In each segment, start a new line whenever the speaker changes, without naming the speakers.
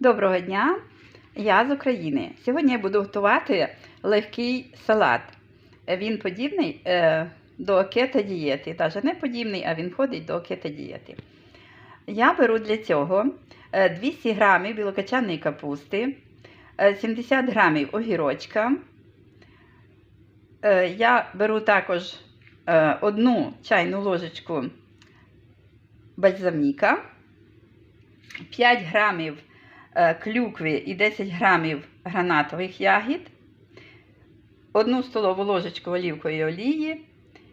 Доброго дня! Я з України. Сьогодні я буду готувати легкий салат. Він подібний е, до кето дієти. Навіть не подібний, а він входить до кето дієти. Я беру для цього е, 200 грамів білокачаної капусти, е, 70 грамів огірочка. Е, Я беру також е, одну чайну ложечку бальзаміка, 5 грамів е, клюкви і 10 грамів гранатових ягід, 1 столову ложечку олівкової олії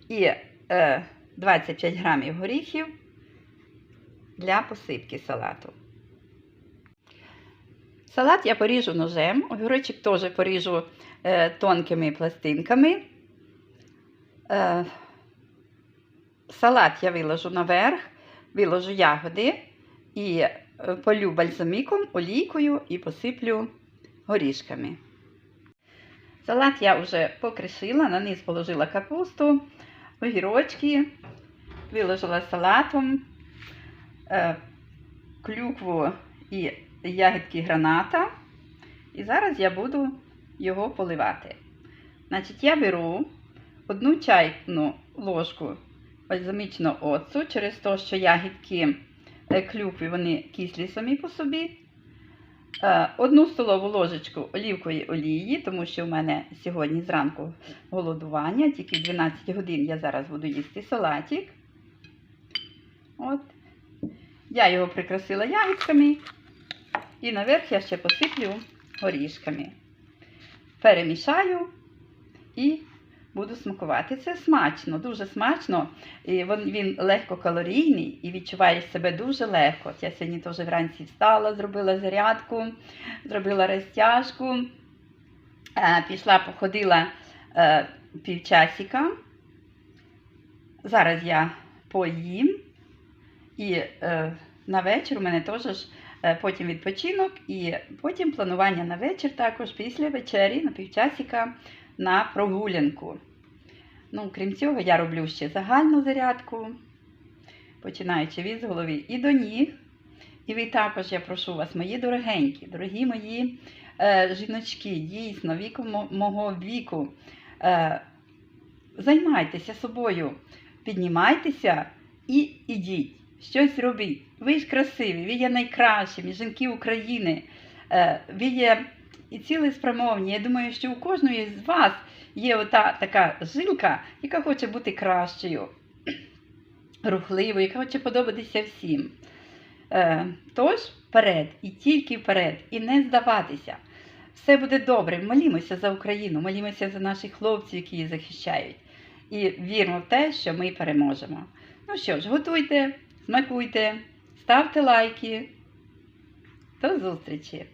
і е, 25 грамів горіхів для посипки салату. Салат я поріжу ножем, огірочок теж поріжу е, тонкими пластинками. Е, салат я виложу наверх, виложу ягоди і е, полю бальзаміком, олійкою і посиплю горішками. Салат я вже покришила, на низ положила капусту, огірочки, виложила салатом, е, клюкву і ягідки граната. І зараз я буду його поливати. Значить, я беру одну чайну ложку бальзамічного оцу, через те, що ягідки клюкви вони кислі самі по собі. Е, Одну столову ложечку олівкової олії, тому що в мене сьогодні зранку голодування, тільки в 12 годин я зараз буду їсти салатик. От. Я його прикрасила ягідками. І наверх я ще посиплю горішками. Перемішаю буду смакувати. Це смачно, дуже смачно. І він, він легкокалорійний і відчуваєш себе дуже легко. Я сьогодні теж вранці встала, зробила зарядку, зробила розтяжку, е, пішла, походила е, півчасика. Зараз я поїм. І е, на вечір у мене теж потім відпочинок, і потім планування на вечір також після вечері на півчасика на прогулянку. Ну, крім цього, я роблю ще загальну зарядку, починаючи від голови і до ніг. І ви також, я прошу вас, мої дорогенькі, дорогі мої е, жіночки, дійсно, віку мого віку, е, займайтеся собою, піднімайтеся і ідіть. Щось робіть. Ви ж красиві, ви є найкращими, жінки України. Е, ви є і цілеспрямовні. Я думаю, що у кожної з вас є ота така жилка, яка хоче бути кращою, рухливою, яка хоче подобатися всім. Е, тож, вперед, і тільки вперед, і не здаватися. Все буде добре. Молімося за Україну, молімося за наших хлопців, які її захищають. І віримо в те, що ми переможемо. Ну що ж, готуйте, смакуйте, ставте лайки. До зустрічі!